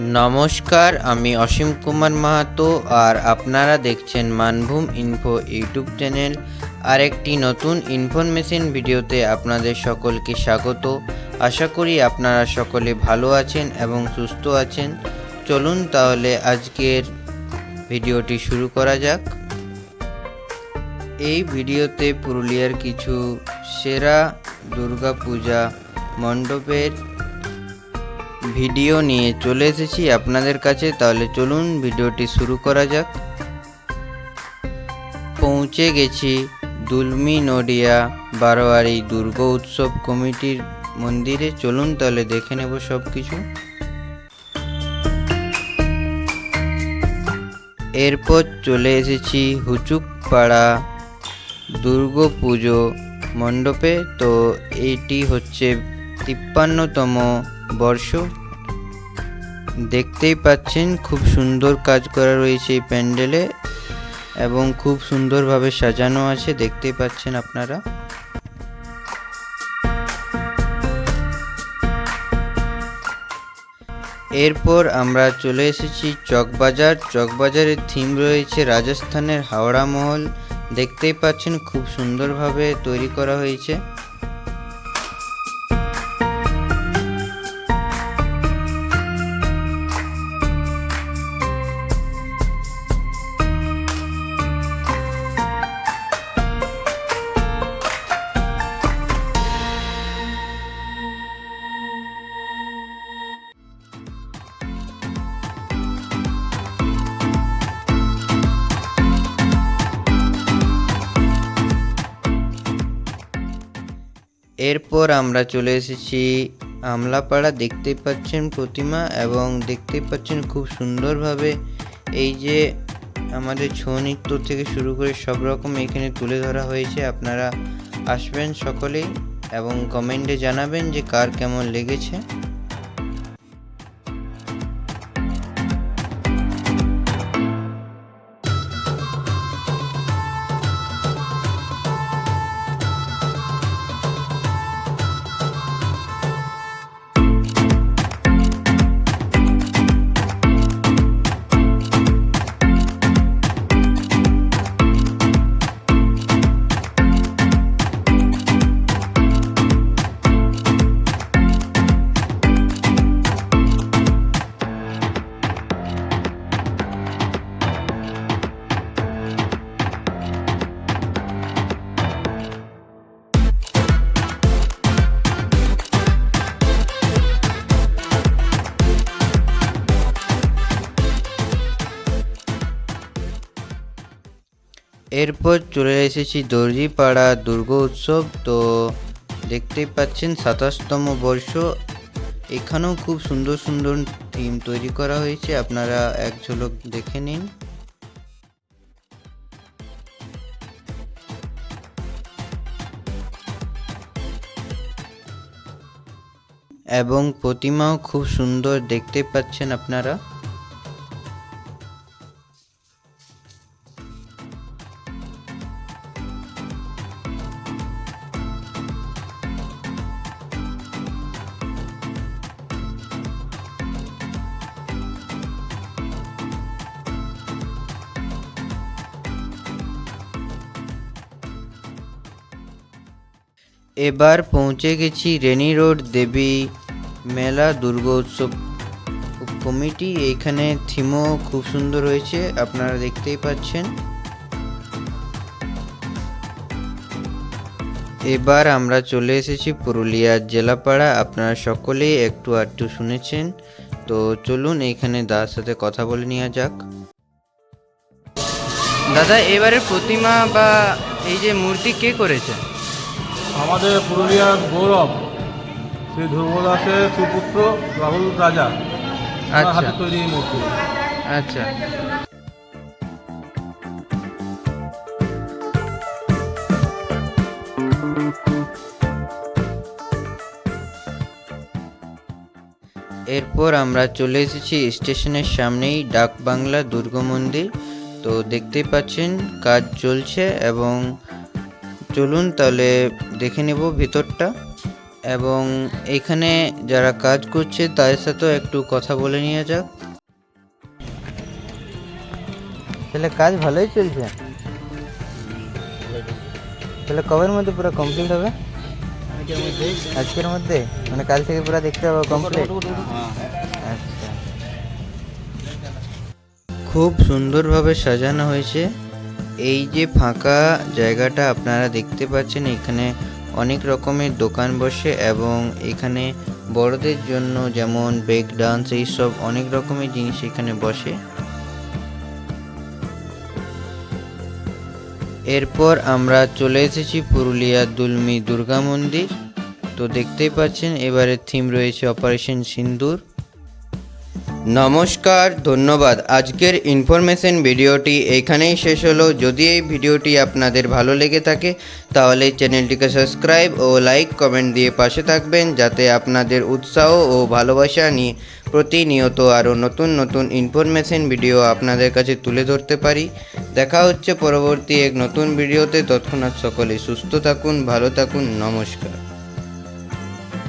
নমস্কার, আমি অসীম কুমার মাহাতো আর আপনারা দেখছেন মানভূম ইনফো ইউটিউব চ্যানেল। আর একটি নতুন ইনফরমেশন ভিডিওতে আপনাদের সকলকে স্বাগত। আশা করি আপনারা সকলে ভালো আছেন এবং সুস্থ আছেন। চলুন তাহলে আজকের ভিডিওটি শুরু করা যাক। এই ভিডিওতে পুরুলিয়ার কিছু সেরা দুর্গাপূজা মণ্ডপের ভিডিও নিয়ে চলে এসেছি আপনাদের কাছে, তাহলে চলুন ভিডিওটি শুরু করা যাক। পৌঁছে গেছি দুলমি নডিয়া বারোয়ারি দুর্গ উৎসব কমিটির মন্দিরে। চলুন তাহলে দেখে নেব সব কিছু এরপর চলে এসেছি হুচুকপাড়া দুর্গা পুজো মণ্ডপে। তো এইটি হচ্ছে তিপ্পান্নতম বর্ষ। দেখতেই পাচ্ছেন, খুব সুন্দর কাজ করা রয়েছে এই প্যান্ডেলে এবং খুব সুন্দরভাবে সাজানো আছে, দেখতেই পাচ্ছেন আপনারা। এরপর আমরা চলে এসেছি চকবাজার। চকবাজারের থিম রয়েছে রাজস্থানের হাওড়া মহল। দেখতেই পাচ্ছেন, খুব সুন্দরভাবে তৈরি করা হয়েছে। এরপর আমরা চলে এসেছি আমলাপাড়া। দেখতেই পাচ্ছেন প্রতিমা এবং দেখতেই পাচ্ছেন খুব সুন্দরভাবে এই যে আমাদের ছৌ নৃত্য থেকে শুরু করে সব রকম এখানে তুলে ধরা হয়েছে। আপনারা আসবেন সকলেই এবং কমেন্টে জানাবেন যে কার কেমন লেগেছে। এরপর চলে এসেছি দর্জিপাড়া দুর্গ উৎসব। তো দেখতেই পাচ্ছেন, সাতাশতম বর্ষ। এখানেও খুব সুন্দর সুন্দর থিম তৈরি করা হয়েছে। আপনারা এক ঝলক দেখে নিন। এবং প্রতিমাও খুব সুন্দর দেখতে পাচ্ছেন আপনারা। এবার পৌঁছে গেছি রেনি রোড দেবী মেলা দুর্গা উৎসব কমিটি। এইখানে থিমও খুব সুন্দর হয়েছে, আপনারা দেখতেই পাচ্ছেন। এবার আমরা চলে এসেছি পুরুলিয়ার জেলাপাড়া, আপনারা সকলেই একটু আধটু শুনেছেন। তো চলুন এইখানে দাদার সাথে কথা বলে নেওয়া যাক। দাদা, এবারে প্রতিমা বা এই যে মূর্তি কে করেছে? আমাদের পুরুলিয়ার গৌরব শ্রী ধ্রুব দাসের সুপুত্র রাহুল রাজা আচ্ছা। হাতে তৈরি এই মূর্তি। আচ্ছা। এরপর আমরা চলে এসেছি স্টেশনের সামনেই ডাক বাংলা দুর্গা মন্দির। তো দেখতেই পাচ্ছেন কাজ চলছে এবং চলুন তাহলে দেখে নেব ভিতরটা। এবং এখানে যারা কাজ করছে, তাদের সাথেও একটু কথা বলে নিয়ে যাক। তাহলে কাজ ভালোই চলছে। তাহলে কবের মধ্যে পুরো কমপ্লিট হবে? আজকের মধ্যে? মানে কাল থেকে পুরো দেখতে হবে কমপ্লিট আচ্ছা। খুব সুন্দরভাবে সাজানো হয়েছে। এই যে ফাঁকা জায়গাটা আপনারা দেখতে পাচ্ছেন, এখানে অনেক রকমের দোকান বসে এবং এখানে বড়দের জন্য যেমন ব্রেক ডান্স এইসব অনেক রকমের জিনিস এখানে বসে। এরপর আমরা চলে এসেছি পুরুলিয়ার দুলমি দুর্গা মন্দির। তো দেখতেই পাচ্ছেন, এবারে থিম রয়েছে অপারেশন সিন্দুর। নমস্কার, ধন্যবাদ। আজকের ইনফরমেশন ভিডিওটি এখানেই শেষ হলো। যদি এই ভিডিওটি আপনাদের ভালো লেগে থাকে, তাহলে চ্যানেলটিকে সাবস্ক্রাইব ও লাইক কমেন্ট দিয়ে পাশে থাকবেন, যাতে আপনাদের উৎসাহ ও ভালোবাসা নিয়ে প্রতিনিয়ত আরও নতুন নতুন ইনফরমেশন ভিডিও আপনাদের কাছে তুলে ধরতে পারি। দেখা হচ্ছে পরবর্তী এক নতুন ভিডিওতে। তৎক্ষণাৎ সকলে সুস্থ থাকুন, ভালো থাকুন, নমস্কার।